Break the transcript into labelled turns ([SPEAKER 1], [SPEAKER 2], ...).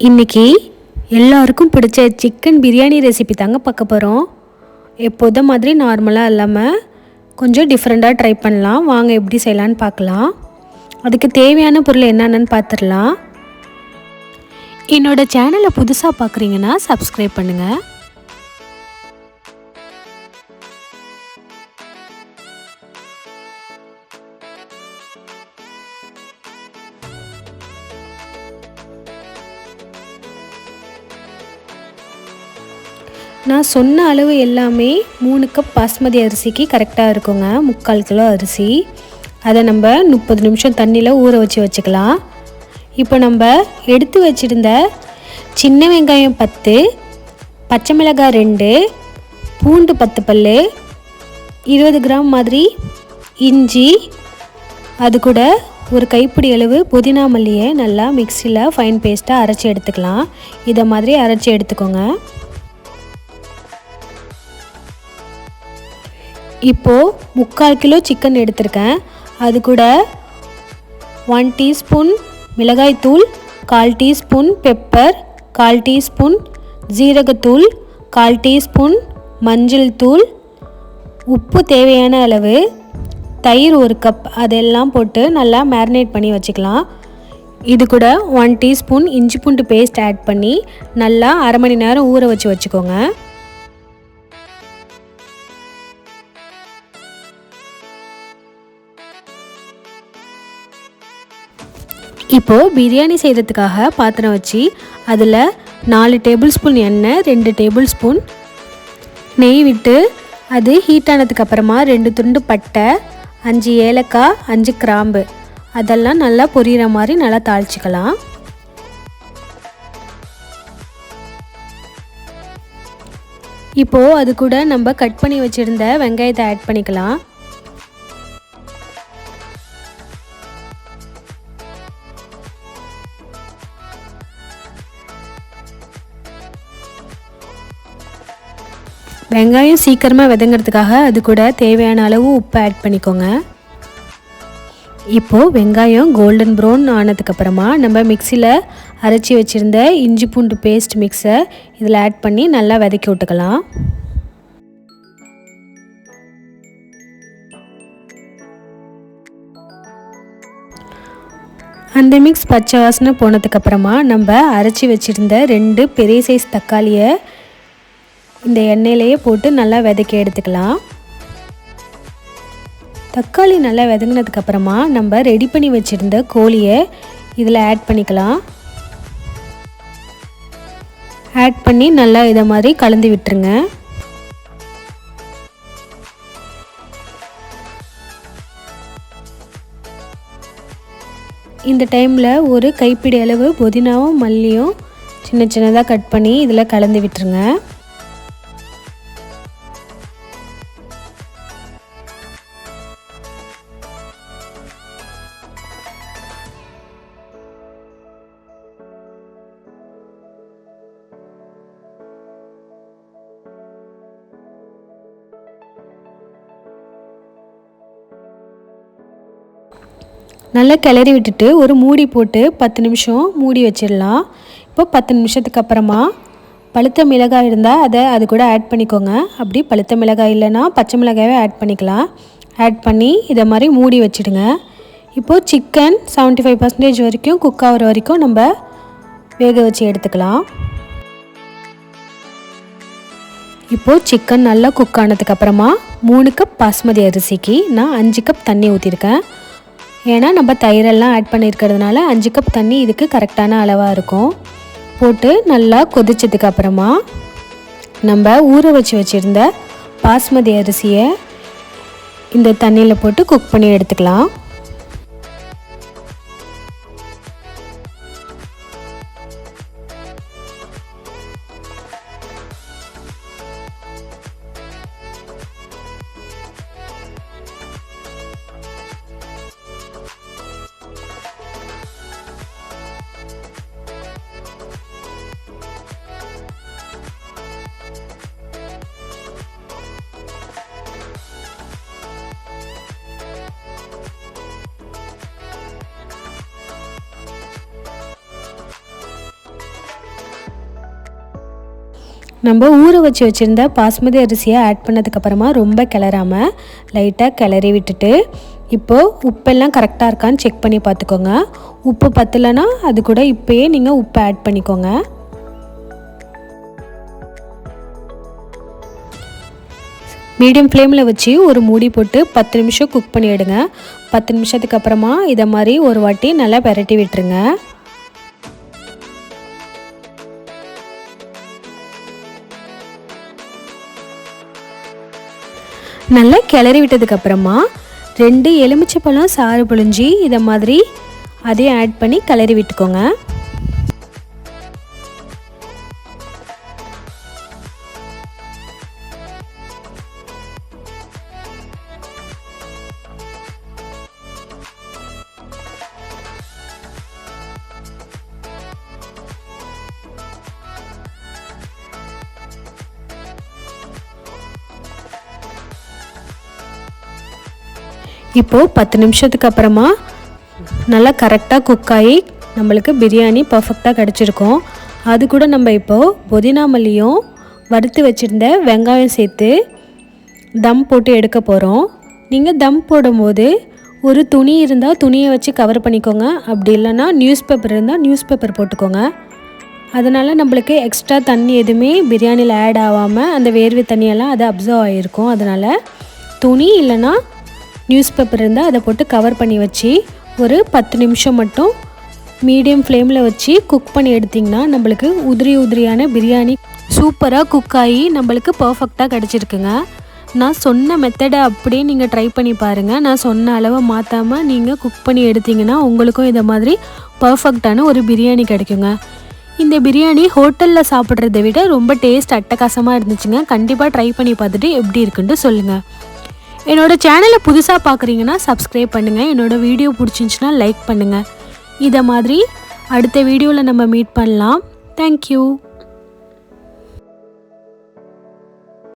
[SPEAKER 1] இன்றைக்கி எல்லாருக்கும் பிடிச்ச சிக்கன் பிரியாணி ரெசிபி தாங்க பார்க்க போகிறோம் எப்போத மாதிரி நார்மலாக இல்லாமல் கொஞ்சம் டிஃப்ரெண்ட்டாக ட்ரை பண்ணலாம். வாங்க எப்படி செய்யலான்னு பார்க்கலாம். அதுக்கு தேவையான பொருள் என்னென்னு பார்த்துடலாம். என்னோடய சேனலை புதுசாக பார்க்குறீங்கன்னா சப்ஸ்கிரைப் பண்ணுங்கள் நான் சொன்ன அளவு எல்லாமே மூணு கப் பாஸ்மதி அரிசிக்கு கரெக்டாக இருக்குங்க. முக்கால் கிலோ அரிசி. அதை நம்ம முப்பது நிமிஷம் தண்ணியில் ஊற வச்சு வச்சுக்கலாம். இப்போ நம்ம எடுத்து வச்சுருந்த சின்ன வெங்காயம் பத்து பச்சை மிளகாய் ரெண்டு பூண்டு பத்து பல் இருபது கிராம் மாதிரி இஞ்சி அது கூட ஒரு கைப்பிடி அளவு புதினா மல்லியை நல்லா மிக்சியில் ஃபைன் பேஸ்ட்டாக அரைச்சி எடுத்துக்கலாம். இதை மாதிரி அரைச்சி எடுத்துக்கோங்க. இப்போது முக்கால் கிலோ சிக்கன் எடுத்திருக்கேன். அது கூட ஒன் டீஸ்பூன் மிளகாய்த்தூள் கால் டீஸ்பூன் பெப்பர் கால் டீஸ்பூன் ஜீரகத்தூள் கால் டீஸ்பூன் மஞ்சள் தூள். உப்பு தேவையான அளவு தயிர் ஒரு கப் அதெல்லாம் போட்டு நல்லா மேரினேட் பண்ணி வச்சுக்கலாம். இது கூட ஒன் டீஸ்பூன் இஞ்சி பூண்டு பேஸ்ட் ஆட் பண்ணி நல்லா அரை மணி நேரம் ஊற வச்சு வச்சுக்கோங்க. இப்போது பிரியாணி செய்கிறதுக்காக பாத்திரம் வச்சு அதில் நாலு டேபிள் ஸ்பூன் எண்ணெய் ரெண்டு டேபிள் ஸ்பூன் நெய் விட்டு அது ஹீட் ஆனதுக்கப்புறமா ரெண்டு துண்டு பட்டை அஞ்சு ஏலக்காய் அஞ்சு கிராம்பு. அதெல்லாம் நல்லா பொரியிற மாதிரி நல்லா தாளிச்சிக்கலாம். இப்போது அது கூட நம்ம கட் பண்ணி வச்சுருந்த வெங்காயத்தை ஆட் பண்ணிக்கலாம். வெங்காயம் சீக்கிரமாக விதங்கிறதுக்காக அது கூட தேவையான அளவு உப்பு ஆட் பண்ணிக்கோங்க. இப்போது வெங்காயம் கோல்டன் ப்ரௌன் ஆனதுக்கப்புறமா நம்ம மிக்சியில் அரைச்சி வச்சுருந்த இஞ்சி பூண்டு பேஸ்ட் மிக்ஸை இதில் ஆட் பண்ணி நல்லா வதக்கி விட்டுக்கலாம். அந்த மிக்ஸ் பச்சை வாசனை போனதுக்கப்புறமா நம்ம அரைச்சி வச்சுருந்த ரெண்டு பெரிய சைஸ் தக்காளியை இந்த எண்ணெயிலேயே போட்டு நல்லா வதக்கி எடுத்துக்கலாம். தக்காளி நல்லா வதங்கினதுக்கப்புறமா நம்ம ரெடி பண்ணி வச்சுருந்த கோழியை இதில் ஆட் பண்ணிக்கலாம். ஆட் பண்ணி நல்லா இதை மாதிரி கலந்து விட்டுருங்க. இந்த டைமில் ஒரு கைப்பிடி அளவு புதினாவும் மல்லியும் சின்ன சின்னதாக கட் பண்ணி இதில் கலந்து விட்டுருங்க. நல்லா கிளறி விட்டுட்டு ஒரு மூடி போட்டு பத்து நிமிஷம் மூடி வச்சிடலாம். இப்போ பத்து நிமிஷத்துக்கு அப்புறமா பழுத்த மிளகாய் இருந்தால் அதை அது கூட ஆட் பண்ணிக்கோங்க. அப்படி பழுத்த மிளகாய் இல்லைன்னா பச்சை மிளகாயே ஆட் பண்ணிக்கலாம். ஆட் பண்ணி இதை மாதிரி மூடி வச்சுடுங்க. இப்போது சிக்கன் செவன்ட்டி ஃபைவ் பர்சன்டேஜ் வரைக்கும் குக் ஆகிற வரைக்கும் நம்ம வேக வச்சு எடுத்துக்கலாம். இப்போது சிக்கன் நல்லா குக் ஆனதுக்கப்புறமா மூணு கப் பாஸ்மதி அரிசிக்கு நான் அஞ்சு கப் தண்ணி ஊற்றிருக்கேன் ஏன்னா நம்ம தயிரெல்லாம் ஆட் பண்ணியிருக்கிறதுனால அஞ்சு கப் தண்ணி இதுக்கு கரெக்டான அளவாக இருக்கும். போட்டு நல்லா கொதிச்சதுக்கு அப்புறமா நம்ம ஊற வச்சு வச்சுருந்த பாஸ்மதி அரிசியை இந்த தண்ணியில் போட்டு குக் பண்ணி எடுத்துக்கலாம். நம்ம ஊற வச்சு வச்சுருந்த பாஸ்மதி அரிசியை ஆட் பண்ணதுக்கப்புறமா ரொம்ப கிளறாமல் லைட்டாக கிளறி விட்டுட்டு இப்போது உப்பெல்லாம் கரெக்டாக இருக்கான்னு செக் பண்ணி பார்த்துக்கோங்க. உப்பு பத்தலைன்னா அது கூட இப்போயே நீங்கள் உப்பு ஆட் பண்ணிக்கோங்க. மீடியம் ஃப்ளேமில் வச்சு ஒரு மூடி போட்டு பத்து நிமிஷம் குக் பண்ணிவிடுங்க பத்து நிமிஷத்துக்கு அப்புறமா இதை மாதிரி ஒரு வாட்டி நல்லா பெரட்டி விட்டுருங்க. நல்லா கிளறி விட்டதுக்கப்புறமா ரெண்டு எலுமிச்சைப்பழம் சாறு புழிஞ்சி இதை மாதிரி அதையும் ஆட் பண்ணி கிளறி விட்டுக்கோங்க. இப்போது பத்து நிமிஷத்துக்கு அப்புறமா நல்லா கரெக்டாக குக் ஆகி நம்மளுக்கு பிரியாணி பர்ஃபெக்டாக கிடச்சிருக்கும். அது கூட நம்ம இப்போது புதினா மல்லியும் வறுத்து வச்சுருந்த வெங்காயம் சேர்த்து தம் போட்டு எடுக்க போகிறோம் நீங்கள் தம் போடும்போது ஒரு துணி இருந்தால் துணியை வச்சு கவர் பண்ணிக்கோங்க. அப்படி இல்லைன்னா நியூஸ் பேப்பர் இருந்தால் நியூஸ் பேப்பர் போட்டுக்கோங்க. அதனால் நம்மளுக்கு எக்ஸ்ட்ரா தண்ணி எதுவுமே பிரியாணியில் ஆட் ஆகாமல் அந்த வேர்வை தண்ணியெல்லாம் அது அப்சர்வ் ஆகிருக்கும் அதனால் துணி இல்லைன்னா நியூஸ் பேப்பர் இருந்தால் அதை போட்டு கவர் பண்ணி வச்சு ஒரு பத்து நிமிஷம் மட்டும் மீடியம் ஃப்ளேமில் வச்சு குக் பண்ணி எடுத்திங்கன்னா நம்மளுக்கு உதிரி உதிரியான பிரியாணி சூப்பராக குக் ஆகி நம்மளுக்கு பர்ஃபெக்டாக கிடச்சிருக்குங்க. நான் சொன்ன மெத்தடை அப்படியே நீங்கள் ட்ரை பண்ணி பாருங்கள் நான் சொன்ன அளவை மாற்றாமல் நீங்கள் குக் பண்ணி எடுத்தீங்கன்னா உங்களுக்கும் இதை மாதிரி பர்ஃபெக்டான ஒரு பிரியாணி கிடைக்குங்க. இந்த பிரியாணி ஹோட்டலில் சாப்பிட்றத விட ரொம்ப டேஸ்ட் அட்டகாசமாக இருந்துச்சுங்க. கண்டிப்பாக ட்ரை பண்ணி பார்த்துட்டு எப்படி இருக்குன்ட்டு சொல்லுங்கள் என்னோடய சேனலை புதுசாக பார்க்குறீங்கன்னா சப்ஸ்கிரைப் பண்ணுங்கள் என்னோடய வீடியோ பிடிச்சிருந்துச்சின்னா லைக் பண்ணுங்கள் இதை மாதிரி அடுத்த வீடியோவில் நம்ம மீட் பண்ணலாம். தேங்க்யூ